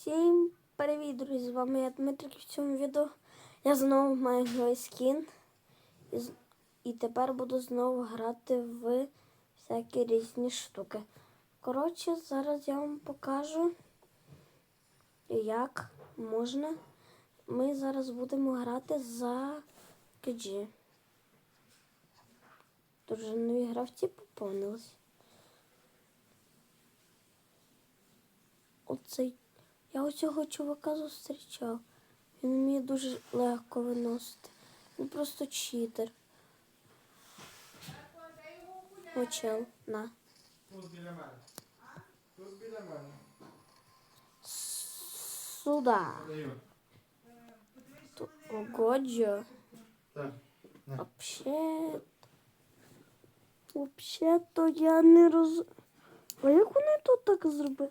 Всім привіт, друзі! З вами я Дмитрик. В цьому відео я знову маю новий скін. І, і тепер буду знову грати в всякі різні штуки. Коротше, зараз я вам покажу, як можна. Ми зараз будемо грати за KG. Тут нові гравці поповнились. Оцей я оцього чувака зустрічав. Він вміє дуже легко виносити. Він просто читер. Очел, на. Тут біля мене. Тут біля мене. Сюда. Огоджо. Так. Вообще. Вообще-то я не роз. А як вони тут так зробили?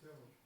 temos.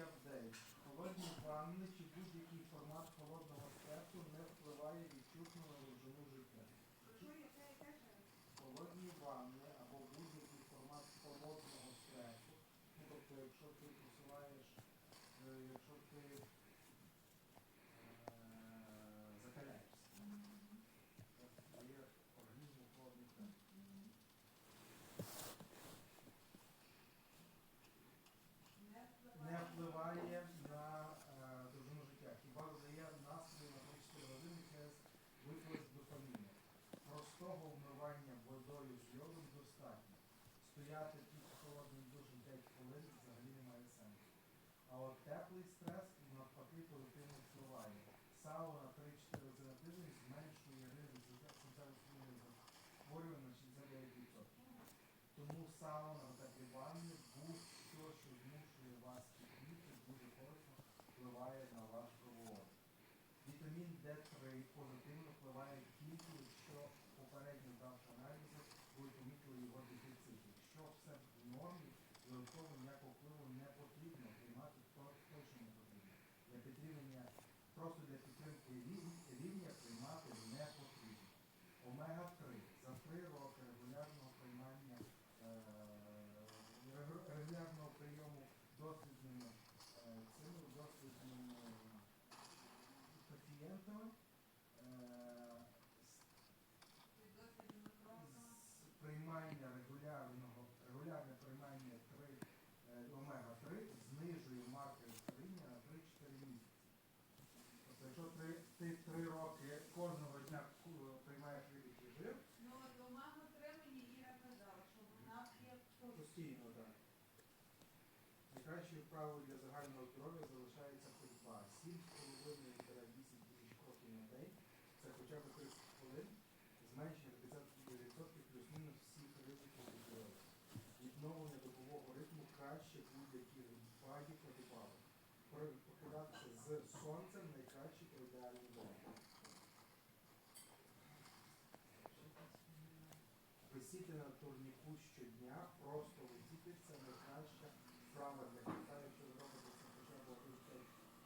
Короткий апдейт. Холодні ванни чи будь-який формат холодного стресу не впливає відчутно на довжину життя. Холодні ванни або будь-який формат холодного стресу. Ну, тобто, якщо ти посилаєш, е, якщо ти теплий стрес навпаки позитивно впливає. Сауна 3-4 рази на тиждень зменшує ризик серцево-судинних захворювань на 69%. Тому сауна та ванни будь-що, що змушує вас кипіти, дуже корисно впливає на ваш кровообіг. Вітамін D3 позитивно впливає тільки, якщо попередньо здавши аналізи, ви помітили його дефіцит. Якщо все в нормі, додатково ніякого впливу не потрібно, приймати то точно не потрібно. Підтримання, просто для підтримки рів- рівня приймати не потрібно. Омега-3 за 3 роки регулярного приймання е, регулярного прийому дослідними е, цими дослідними пацієнтами е, з- приймання приймання регулярного, регулярне приймання 3, омега-3 знижує маркер старіння на 3-4 місяці. Тобто, якщо ти, 3 роки кожного дня приймаєш рибічий жир, Ну, от омагу 3 мені Іра казала, що вона п'є постійно, так. Найкращою вправою для загального здоров'я залишається ходьба. 7,5-8 тисяч кроків на день. Це хоча б 30 хвилин. Зменшення 50% плюс-мінус всіх ризиків здоров'я. Відновлення добового ритму краще будь-яких бадів та добавок. Покидатися з сонцем найкраще ідеальний день. Висіти на турніку щодня, просто висіти це найкраща вправа для кота, якщо ви робите це хоча б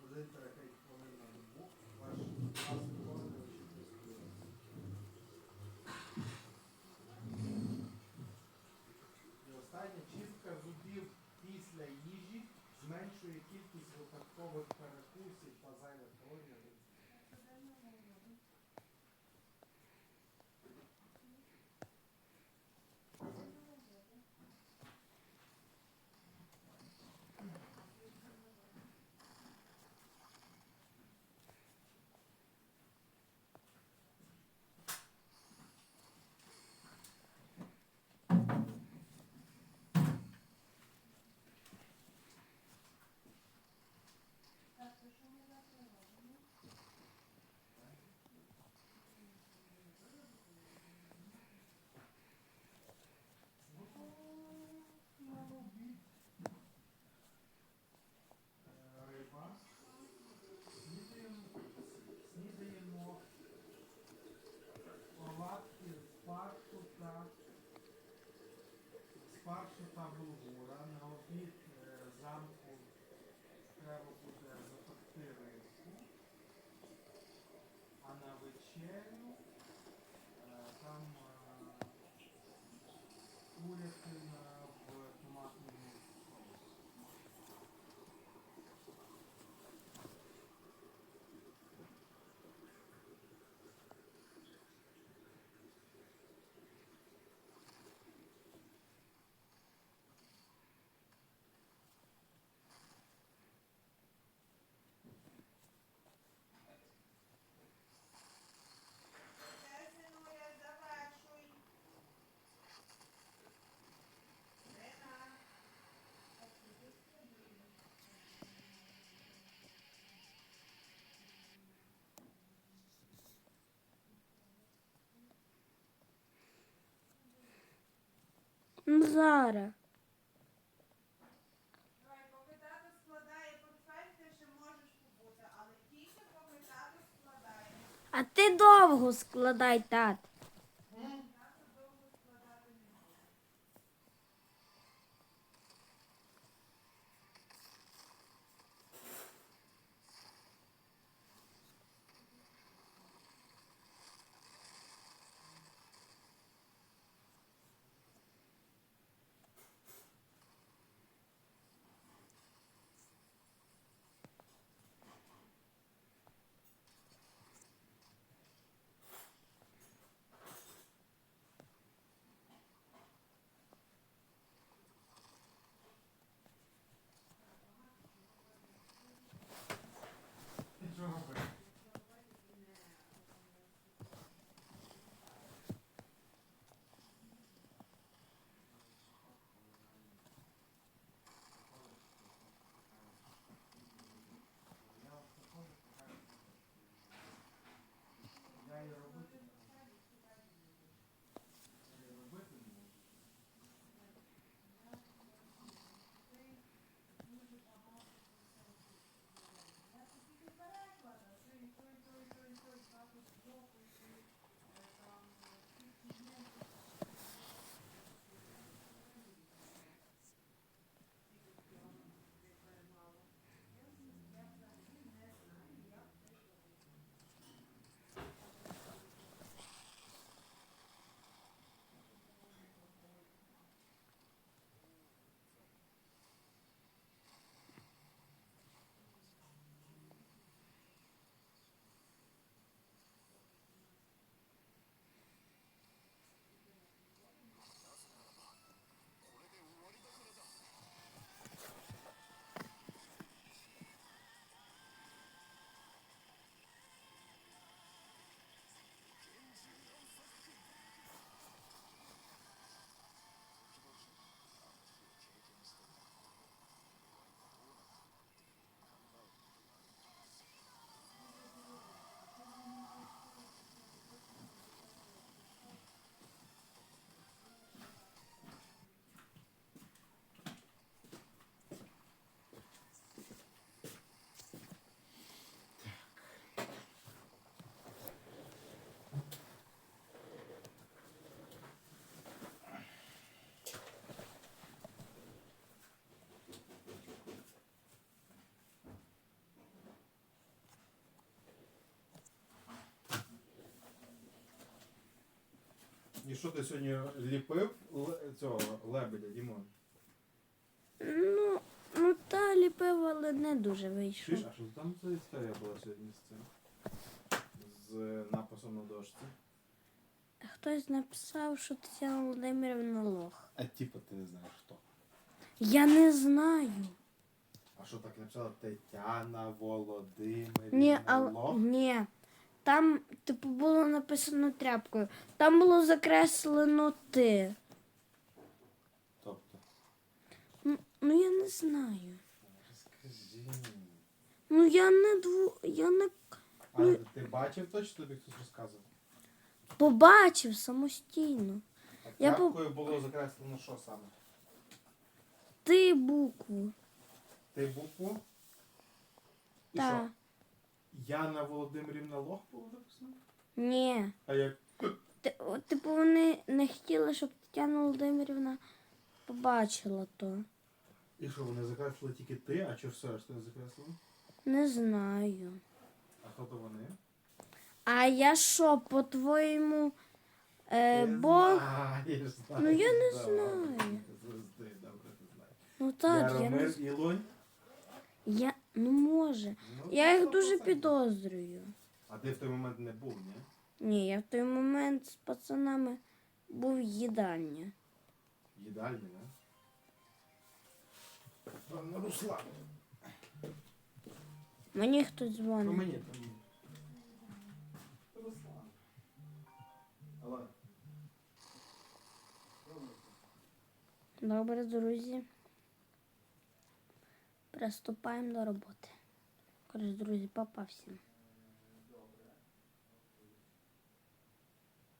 один 5 хвилин на добу, ваш клас ніколи не очікує І остання чистка зубів після їжі зменшує кількість випадкових перекусів та зайвих калорій. Так, то що ми завтра робимо? Риба. Снідаємо, снідаємо оладки з фаршу та з фаршу та булгура. На обід замку треба буде запекти рибку. А на вечерю е, там е, складає. А ти довго складай, тат. І що ти сьогодні ліпив цього лебедя, Дімон? Ну, ну та ліпив, але не дуже вийшло. Чуєш, а що там за історія була сьогодні з цим? З написом на дошці? Хтось написав, що Тетяна Володимирівна лох. А типа ти не знаєш хто. Я не знаю. А що так написала Тетяна Володимирівна Ні, але Лох? ні. Там, типу, було написано тряпкою. Там було закреслено ти. Тобто. Ну, ну я не знаю. Розкажи. Ну я не дву. Я не А ти бачив точно тобі хтось розказував? побачив самостійно. А Я по- тряпкою було закреслено що саме? Ти букву. Ти букву? І Та. Яна Володимирівна Лох було написано? Ні. А як? Ти- о, Типу вони не хотіли, щоб Тетяна Володимирівна побачила то. І що, вони закреслили тільки ти, а чи все решта не закреслили? Не знаю. А хто то вони? А я що, по-твоєму, е, Бог? Знаєш, Ну, я не знаєш, знаю. Завжди добре ти знаєш. Ну так, я не Яромир з- я ну може. Ну, Я їх дуже процентів. підозрюю. А ти в той момент не був, ні? Ні, я в той момент з пацанами був в їдальні. В їдальні, не? Пане Руслан. Мені хтось Ну дзвонить. мені там. Руслан. Алло. Добре, друзі. Приступаємо до роботи. Коротше, друзі, папа.